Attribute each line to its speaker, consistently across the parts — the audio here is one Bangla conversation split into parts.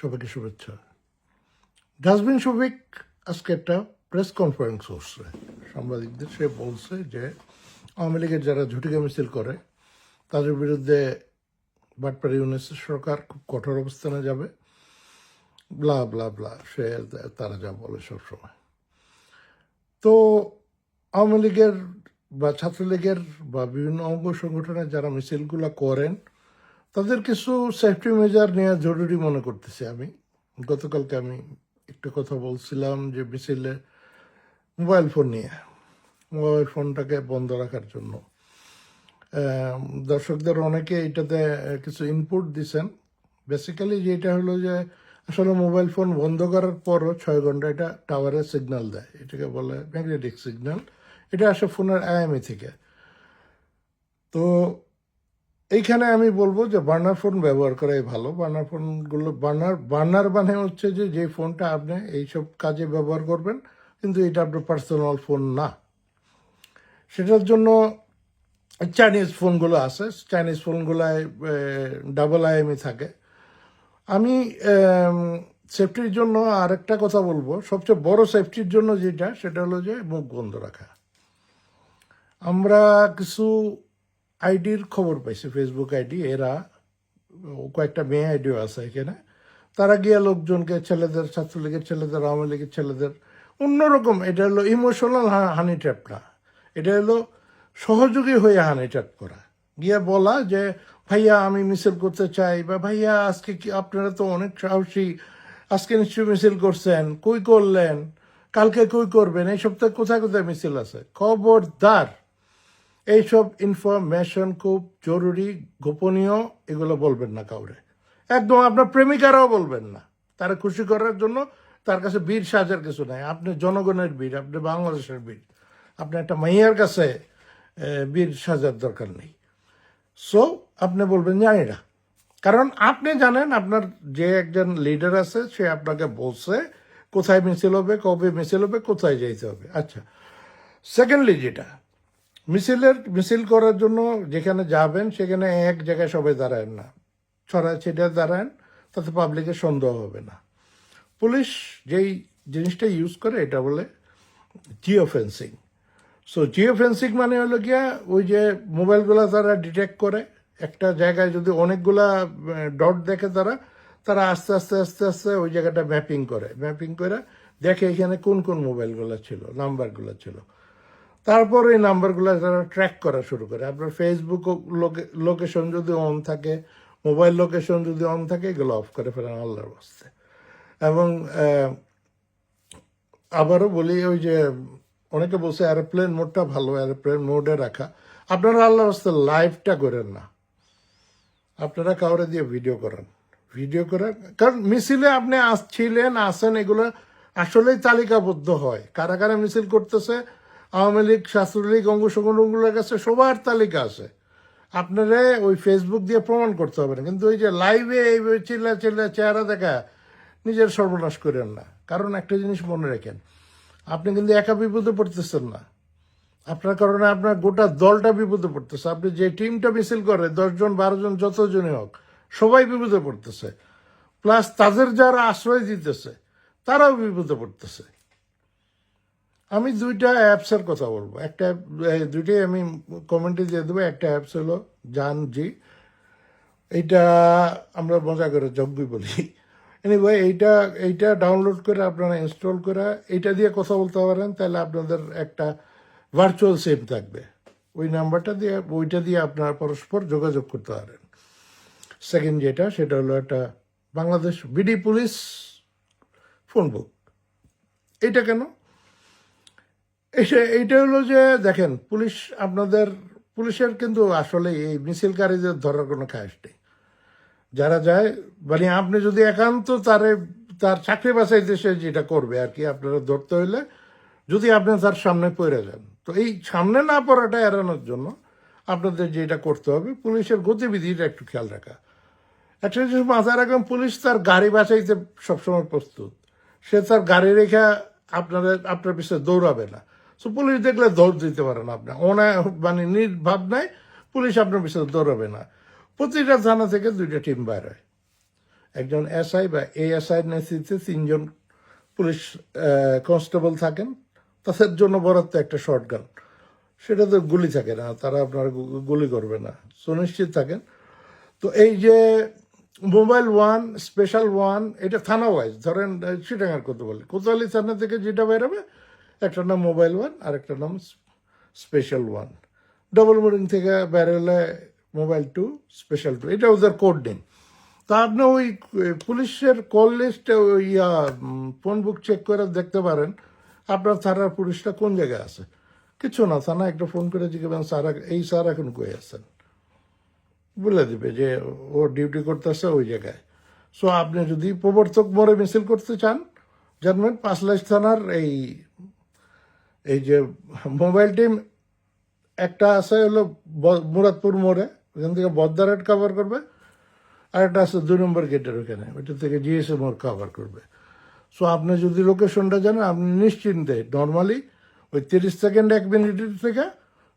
Speaker 1: সবাইকে শুভেচ্ছা। ডাস্টবিন শফিক আজকে একটা প্রেস কনফারেন্স করছে। সাংবাদিকদের, সে বলছে যে, আওয়ামী লীগের যারা ঝুটিকা মিছিল করে, তাদের বিরুদ্ধে বাটপাড়ি ইউনিসের সরকার খুব কঠোর অবস্থানে যাবে। ব্লা ব্লা ব্লা, সে তারা যা বলে সবসময় তো আওয়ামী লীগের বা ছাত্রলীগের বা বিভিন্ন অঙ্গ সংগঠনের যারা মিছিলগুলো করেন তাদের কিছু সেফটি মেজার নেওয়া জরুরি মনে করতেছি আমি। গতকালকে আমি একটা কথা বলছিলাম যে মিছিলে মোবাইল ফোন নিয়ে মোবাইল ফোনটাকে বন্ধ রাখার জন্য। দর্শকদের অনেকে এটাতে কিছু ইনপুট দিছেন। বেসিক্যালি যেটা হলো যে, আসলে মোবাইল ফোন বন্ধ করার পরও ছয় ঘণ্টা এটা টাওয়ারের সিগন্যাল দেয়। এটাকে বলে ম্যাগনেটিক সিগন্যাল এটা আসে ফোনের আইএমই থেকে। তো এইখানে আমি বলব যে বার্নার ফোন ব্যবহার করাই ভালো। বার্নার ফোনগুলো, বার্নার বার্নার মানে হচ্ছে যে যে ফোনটা আপনি এইসব কাজে ব্যবহার করবেন, কিন্তু এটা আপনার পার্সোনাল ফোন না। সেটার জন্য চাইনিজ ফোনগুলো আছে। চাইনিজ ফোনগুলায় ডাবল আইএমই থাকে। আমি সেফটির জন্য আরেকটা কথা বলব। সবচেয়ে বড় সেফটির জন্য যেটা, সেটা হলো যে মুখ বন্ধ রাখা। আমরা কিছু আইডির খবর পাইছি ফেসবুক আইডি, এরা কয়েকটা মেয়ে আইডিও আছে এখানে। তারা গিয়ে লোকজনকে, ছেলেদের, ছাত্রলীগের ছেলেদের, আওয়ামী লীগের ছেলেদের, অন্যরকম, এটা হলো ইমোশনাল হানি ট্র্যাপ না এটা হলো সহযোগী হয়ে হানি ট্র্যাপ করা। গিয়ে বলা যে, ভাইয়া, আমি মিছিল করতে চাই বা ভাইয়া, আজকে কি আপনারা তো অনেক সাহসী, আজকে নিশ্চয়ই মিছিল করছেন, কই করলেন, কালকে কই করবেন, এই সপ্তাহে কোথায় কোথায় মিছিল আছে? খবরদার। এইসব ইনফরমেশন খুব জরুরি, গোপনীয়, এগুলো বলবেন না কাউরে। একদম আপনার প্রেমিকারাও বলবেন না। তারা খুশি করার জন্য তার কাছে বীর সাজার কিছু নাই। আপনি জনগণের বীর, আপনি বাংলাদেশের বীর। আপনি একটা মাইয়ার কাছে বীর সাজার দরকার নেই। সো আপনি বলবেন জানি না কারণ আপনি জানেন, আপনার যে একজন লিডার আছে, সে আপনাকে বলছে, কোথায় মিছিল হবে, কবে মিছিল হবে, কোথায় যেতে হবে। আচ্ছা। সেকেন্ডলি যেটা মিছিলের, মিছিল করার জন্য যেখানে যাবেন, সেখানে এক জায়গায় সবাই দাঁড়ায় না। ছড়া ছিটে দাঁড়ান, তাতে পাবলিকের সন্দেহ হবে না। পুলিশ যেই জিনিসটা ইউজ করে, এটা বলে geo fencing so geo fencing মানে হলো গিয়া ওই যে মোবাইলগুলো তারা ডিটেক্ট করে। একটা জায়গায় যদি অনেকগুলা ডট দেখে তারা তারা আস্তে আস্তে আস্তে আস্তে ওই জায়গাটা ম্যাপিং করে। ম্যাপিং করে দেখে এখানে কোন কোন মোবাইলগুলো ছিল নাম্বারগুলো ছিল। তারপর এই নাম্বারগুলো তারা ট্র্যাক করা শুরু করে, আপনার ফেসবুক লোকেশন যদি অন থাকে মোবাইল লোকেশন যদি অন থাকে, এগুলো অফ করে ফেলেন আল্লাহর বাস্তে এবং আবারও বলি, ওই যে অনেকে বলছে এরোপ্লেন মোডটা ভালো এরোপ্লেন মোডে রাখা। আপনারা আল্লাহর বাস্তে লাইভটা করেন না। আপনারা কাউরে দিয়ে ভিডিও করান। ভিডিও করান। কারণ মিছিলে আপনি আসছিলেন, আসেন, এগুলো আসলেই তালিকাবদ্ধ হয়। কারা কারা মিছিল করতেছে আওয়ামী লীগ, ছাত্রলীগ অঙ্গ সংগঠনগুলোর কাছে সবার তালিকা আছে। আপনারা ওই ফেসবুক দিয়ে প্রমাণ করতে হবে না। কিন্তু ওই যে লাইভে এই চিল্লা চিল্লা চেহারা দেখা নিজের সর্বনাশ করেন না। কারণ একটা জিনিস মনে রাখেন, আপনি কিন্তু একা বিপদে পড়তেছেন না। আপনার কারণে আপনার গোটা দলটা বিপদে পড়তেছে। আপনি যে টিমটা মিছিল করে দশজন বারোজন যতজনই হোক, সবাই বিপদে পড়তেছে। প্লাস তাদের যারা আশ্রয় দিতেছে, তারাও বিপদে পড়তেছে। আমি দুইটা অ্যাপসের কথা বলব। একটা দুইটাই আমি কমেন্টে দিয়ে দেবো। একটা অ্যাপস হলো জান জি এইটা আমরা মজা করে জব্বি বলি। এনিওয়ে এইটা এইটা ডাউনলোড করে আপনারা ইনস্টল করে এইটা দিয়ে কথা বলতে পারেন। তাহলে আপনাদের একটা ভার্চুয়াল সিম থাকবে। ওই নাম্বারটা দিয়ে, ওইটা দিয়ে আপনারা পরস্পর যোগাযোগ করতে পারেন। সেকেন্ড যেটা, সেটা হলো একটা Bangladesh BD police phone book এইটা কেন? এটা এইটা হলো যে, দেখেন, পুলিশ আপনাদের, পুলিশের কিন্তু আসলে এই মিছিলকারীদের ধরার কোনো খায়স নেই। যারা যায় মানে আপনি যদি একান্ত তারে, তার চাকরি বাছাইতে সে যেটা করবে আর কি, আপনারা ধরতে হইলে, যদি আপনি তার সামনে পড়ে যান। তো এই সামনে না পড়াটা এড়ানোর জন্য আপনাদের যেটা করতে হবে, পুলিশের গতিবিধিটা একটু খেয়াল রাখা। একটা জিনিস মাথায় রাখবেন, পুলিশ তার গাড়ি বাঁচাইতে সবসময় প্রস্তুত। সে তার গাড়ি রেখা আপনাদের, আপনার পিছনে দৌড়াবে না। সো পুলিশ দেখলে দৌড় দিতে পারে না আপনার ওনা মানে নির্ভাবনায় পুলিশ আপনার পিছনে দৌড়াবে না। প্রতিটা থানা থেকে দুইটা টিম বাইর হয়। একজন এসআই বা এএসআই নেতৃত্বে তিনজন পুলিশ কনস্টেবল থাকেন। তাদের জন্য বরাদ্দ একটা শর্ট গান সেটা তো গুলি থাকে না, তারা আপনার গুলি করবে না। সুনিশ্চিত থাকেন। তো এই যে মোবাইল ওয়ান স্পেশাল ওয়ান, এটা থানা ওয়াইজ ধরেন চিটাঙ্গার কত বলে কোতোয়ালি থানা থেকে যেটা বেরোবে একটা নাম মোবাইল ওয়ান, আর একটা নাম স্পেশাল ওয়ান ডবল মোডিং থেকে বেরোলে মোবাইল টু স্পেশাল টু এটা ওদের কোড নেই তা আপনি ওই পুলিশের কল লিস্টে ওই ফোন বুক চেক করে দেখতে পারেন, আপনার থানার পুলিশটা কোন জায়গায় আছে। কিছু না থানা একটা ফোন করে জিজ্ঞাসা স্যার, এই স্যার এখন কই আছেন? বলে দিবে যে, ও ডিউটি করতেছে ওই জায়গায়। সো আপনি যদি প্রবর্তক মোড়ে মিছিল করতে চান, জানবেন, পাঁচলাইশ থানার এই এই যে মোবাইল টিম একটা আছে হলো মুরাদপুর মোড়ে, ওখান থেকে বদ্দারহাট কভার করবে, আর একটা আছে দুই নম্বর গেটের ওখানে, ওইটা থেকে জিএসএম মোড় কভার করবে। সো আপনি যদি লোকেশনটা জানেন, আপনি নিশ্চিন্তে নর্মালি ওই তিরিশ সেকেন্ড এক মিনিটের থেকে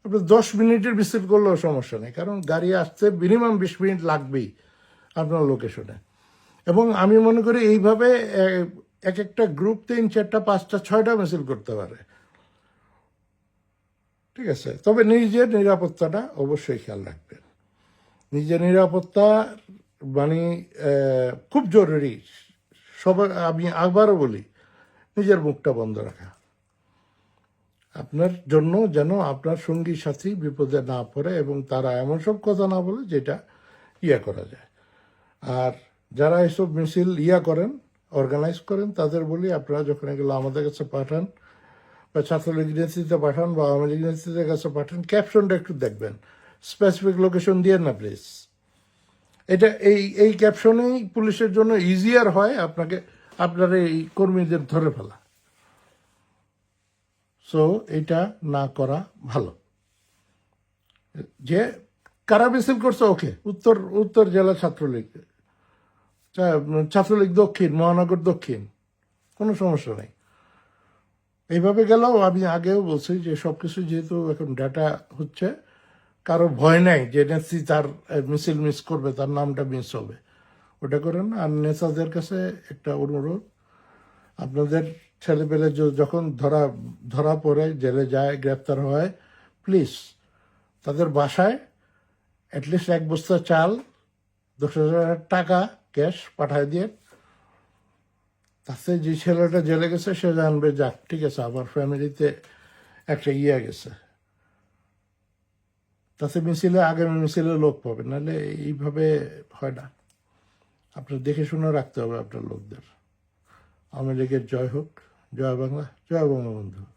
Speaker 1: আপনি দশ মিনিটের ভিজিট করলেও সমস্যা নেই, কারণ গাড়ি আসতে মিনিমাম বিশ মিনিট লাগবেই আপনার লোকেশনে এবং আমি মনে করি এইভাবে এক একটা গ্রুপ তিন, চারটা, পাঁচটা, ছয়টা মিছিল করতে পারে। ঠিক আছে। তবে নিজের নিরাপত্তাটা অবশ্যই খেয়াল রাখবেন। নিজের নিরাপত্তা মানে খুব জরুরি। সবার আমি আবারও বলি, নিজের মুখটা বন্ধ রাখা। আপনার জন্য যেন আপনার সঙ্গী সাথী বিপদে না পড়ে এবং তারা এমন সব কথা না বলে যেটা ইয়া করা যায়। আর যারা এসব মিছিল ইয়া করেন, অর্গানাইজ করেন, তাদের বলি আপনারা যখন এগুলো আমাদের কাছে পাঠান বা ছাত্রলীগ নেতৃত্বে পাঠান বা আওয়ামী লীগ নেতৃত্বের কাছে পাঠান ক্যাপশনটা একটু দেখবেন। স্পেসিফিক লোকেশন দিয়ে না প্লিজ এটা এই এই ক্যাপশনেই পুলিশের জন্য ইজিয়ার হয় আপনাকে, আপনার এই কর্মীদের ধরে ফেলা। সো এটা না করা ভালো। যে কারা মিছিল করছে ওকে উত্তর উত্তর জেলা ছাত্রলীগ। ছাত্রলীগ দক্ষিণ, মহানগর দক্ষিণ, কোনো সমস্যা নেই। এইভাবে গেলেও আমি আগেও বলছি যে সবকিছু যেহেতু এখন ডাটা হচ্ছে, কারও ভয় নাই যে নেত্রী তার মিছিল মিস করবে, তার নামটা মিস হবে। ওটা করেন আর নেতাদের কাছে একটা অনুরোধ, আপনাদের ছেলেপেলে যখন ধরা ধরা পড়ে, জেলে যায়, গ্রেপ্তার হয় প্লিজ তাদের বাসায় অ্যাটলিস্ট এক বস্তা চাল, দশ হাজার টাকা ক্যাশ পাঠায় দিয়ে তাতে যে ছেলেটা জেলে গেছে, সে জানবে, যাক, ঠিক আছে, আমার ফ্যামিলিতে একটা ইয়ে গেছে। তাতে মিছিলে, আগামী মিছিলে লোক পাবে, নাহলে এইভাবে হয় না। আপনার দেখে শুনে রাখতে হবে আপনার লোকদের। আওয়ামী লীগের জয় হোক, জয় বাংলা, জয় বঙ্গবন্ধু।